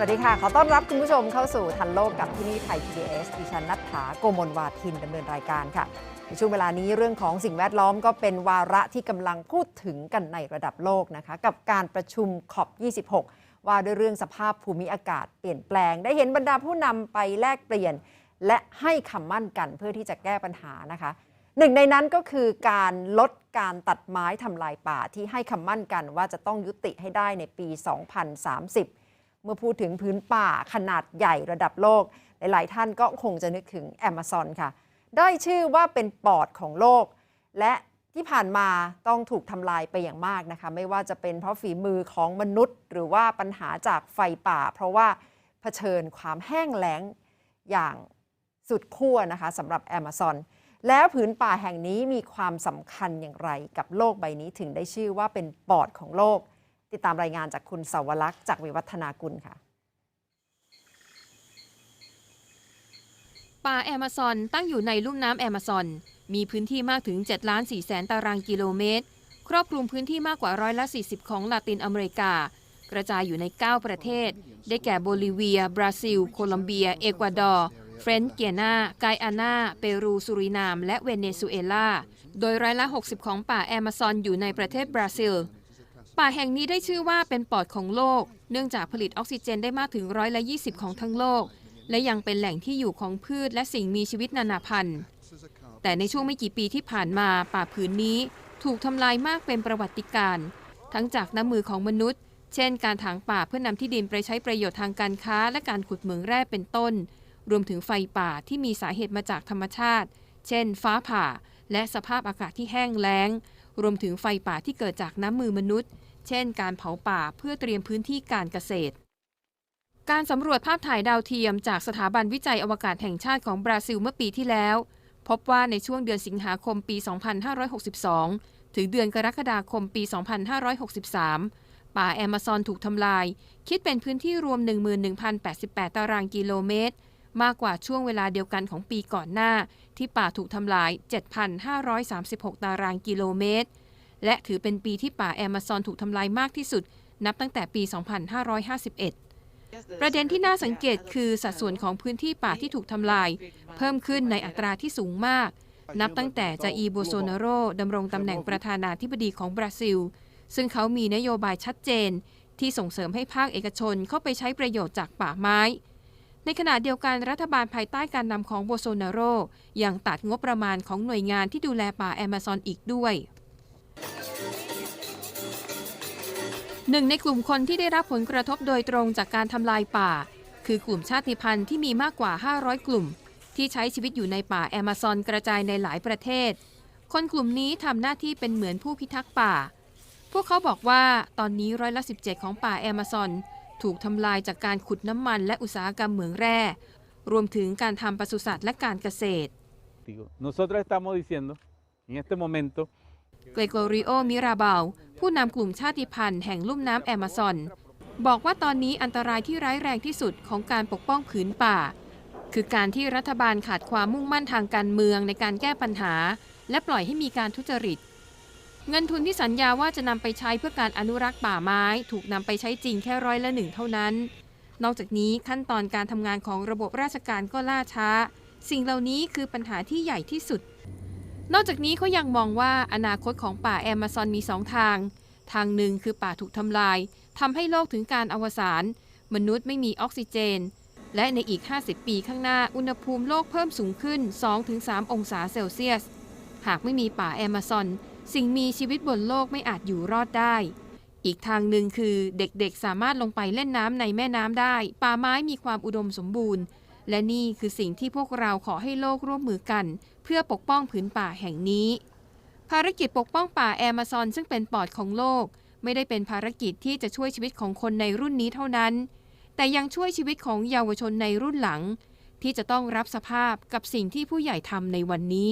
สวัสดีค่ะ ขอต้อนรับคุณผู้ชมเข้าสู่ทันโลกกับที่นี่ไทย PBS ดิฉันนัทธาโกมลวาทินดำเนินรายการค่ะ ในช่วงเวลานี้เรื่องของสิ่งแวดล้อมก็เป็นวาระที่กำลังพูดถึงกันในระดับโลกนะคะ กับการประชุมขอบ26 ว่าด้วยเรื่องสภาพภูมิอากาศเปลี่ยนแปลง ได้เห็นบรรดาผู้นำไปแลกเปลี่ยน และให้คำมั่นกันเพื่อที่จะแก้ปัญหานะคะหนึ่งในนั้นก็คือการลดการตัดไม้ทำลายป่าที่ให้คำมั่นกันว่าจะต้องยุติให้ได้ในปี 2030 มื่อพูดถึงพื้นป่าขนาดใหญ่ระดับโลก หลาย ๆ ท่านก็คงจะนึกถึงแอม z ซอนค่ะ ได้ชื่อว่าเป็นปอดของโลก และที่ผ่านมาต้องถูกทำลายไปอย่างมากนะคะ ไม่ว่าจะเป็นเพราะฝีมือของมนุษย์ หรือว่าปัญหาจากไฟป่า เพราะว่าเผชิญความแห้งแล้งอย่างสุดขั้วนะคะสำหรับแอม z ซอนแล้วผืนป่าแห่งนี้มีความสำคัญอย่างไรกับโลกใบนี้ถึงได้ชื่อว่าเป็นปอดของโลก ติดตามรายงานจากคุณสาวลักษ์จากวิวัฒนากุลค่ะป่าแอมะซอนตั้งอยู่ในลุ่มน้ำแอมะซอน มีพื้นที่มากถึง7ล้าน4แสนตารางกิโลเมตร ครอบคลุมพื้นที่มากกว่าร้อยละ 40 ของลาตินอเมริกา กระจายอยู่ใน 9 ประเทศ ได้แก่โบลิเวีย บราซิล โคลอมเบีย เอกวาดอร์ เฟรนซ์เกียนาไกอานา เปรู สุรินาม และเวเนซุเอลา โดยร้อยละ 60 ของป่าแอมะซอนอยู่ในประเทศบราซิล ป่าแห่งนี้ได้ชื่อว่าเป็นปอดของโลก เนื่องจากผลิตออกซิเจนได้มากถึงร้อยละ20 ของทั้งโลก และยังเป็นแหล่งที่อยู่ของพืชและสิ่งมีชีวิตนานาพันธุ์ แต่ในช่วงไม่กี่ปีที่ผ่านมาป่าผืนนี้ถูกทำลายมากเป็นประวัติการณ์ทั้งจากน้ำมือของมนุษย์ เช่น การถางป่าเพื่อนำที่ดินไปใช้ประโยชน์ทางการค้า และการขุดเหมืองแร่เป็นต้น รวมถึงไฟป่าที่มีสาเหตุมาจากธรรมชาติ เช่น ฟ้าผ่า และสภาพอากาศที่แห้งแล้ง รวมถึงไฟป่าที่เกิดจากน้ำมือมนุษย์ เช่น การเผาป่าเพื่อเตรียมพื้นที่การเกษตร การสำรวจภาพถ่ายดาวเทียมจากสถาบันวิจัยอวกาศแห่งชาติของบราซิลเมื่อปีที่แล้ว พบว่าในช่วงเดือนสิงหาคมปี 2562 ถึงเดือนกรกฎาคมปี 2563 ป่าแอมะซอนถูกทำลาย คิดเป็นพื้นที่รวม 11,088 ตารางกิโลเมตร มากกว่าช่วงเวลาเดียวกันของปีก่อนหน้า ที่ป่าถูกทำลาย 7,536 ตารางกิโลเมตร และถือเป็นปีที่ป่าแอมะซอนถูกทำลายมากที่สุด นับตั้งแต่ปี 2551ประเด็นที่น่าสังเกตคือสัดส่วนของพื้นที่ป่าที่ถูกทำลาย เพิ่มขึ้นในอัตราที่สูงมาก นับตั้งแต่จาอีโบโซนาโรดำรงตำแหน่งประธานาธิบดีของบราซิล ซึ่งเขามีนโยบายชัดเจน ที่ส่งเสริมให้ภาคเอกชนเข้าไปใช้ประโยชน์จากป่าไม้ ในขณะเดียวกันรัฐบาลภายใต้การนำของโบโซนาโรยังตัดงบประมาณของหน่วยงานที่ดูแลป่าแอมะซอนอีกด้วยหนึ่งในกลุ่มคนที่ได้รับผลกระทบโดยตรงจากการทำลายป่า คือกลุ่มชาติพันธุ์ที่มีมากกว่า 500 กลุ่ม ที่ใช้ชีวิตอยู่ในป่าแอมะซอนกระจายในหลายประเทศ คนกลุ่มนี้ทำหน้าที่เป็นเหมือนผู้พิทักษ์ป่า พวกเขาบอกว่าตอนนี้ร้อยละ 17 ของป่าแอมะซอน ถูกทำลายจากการขุดน้ำมันและอุตสาหกรรมเหมืองแร่ รวมถึงการทำปศุสัตว์และการเกษตร Digo, Nosotros estamos diciendo en este momento เกรโกริโอ มิราเบาผู้นำกลุ่มชาติพันธุ์แห่งลุ่มน้ำแอมะซอน บอกว่าตอนนี้อันตรายที่ร้ายแรงที่สุดของการปกป้องผืนป่า คือการที่รัฐบาลขาดความมุ่งมั่นทางการเมืองในการแก้ปัญหา และปล่อยให้มีการทุจริต เงินทุนที่สัญญาว่าจะนำไปใช้เพื่อการอนุรักษ์ป่าไม้ ถูกนำไปใช้จริงแค่ร้อยละหนึ่งเท่านั้น นอกจากนี้ขั้นตอนการทำงานของระบบราชการก็ล่าช้า สิ่งเหล่านี้คือปัญหาที่ใหญ่ที่สุด นอกจากนี้เขายังมองว่าอนาคตของป่าแอมะซอนมีสองทาง ทางหนึ่งคือป่าถูกทำลายทำให้โลกถึงการอวสานมนุษย์ไม่มีออกซิเจน และในอีก 50 ปีข้างหน้าอุณหภูมิโลกเพิ่มสูงขึ้น 2-3 องศาเซลเซียส หากไม่มีป่าแอมะซอน สิ่งมีชีวิตบนโลกไม่อาจอยู่รอดได้ อีกทางหนึ่งคือเด็กๆสามารถลงไปเล่นน้ำในแม่น้ำได้ ป่าไม้มีความอุดมสมบูรณ์ และนี่คือสิ่งที่พวกเราขอให้โลกร่วมมือกัน เพื่อปกป้องผืนป่าแห่งนี้ ภารกิจปกป้องป่าแอมะซอนซึ่งเป็นปอดของโลก ไม่ได้เป็นภารกิจที่จะช่วยชีวิตของคนในรุ่นนี้เท่านั้น แต่ยังช่วยชีวิตของเยาวชนในรุ่นหลัง ที่จะต้องรับสภาพกับสิ่งที่ผู้ใหญ่ทำในวันนี้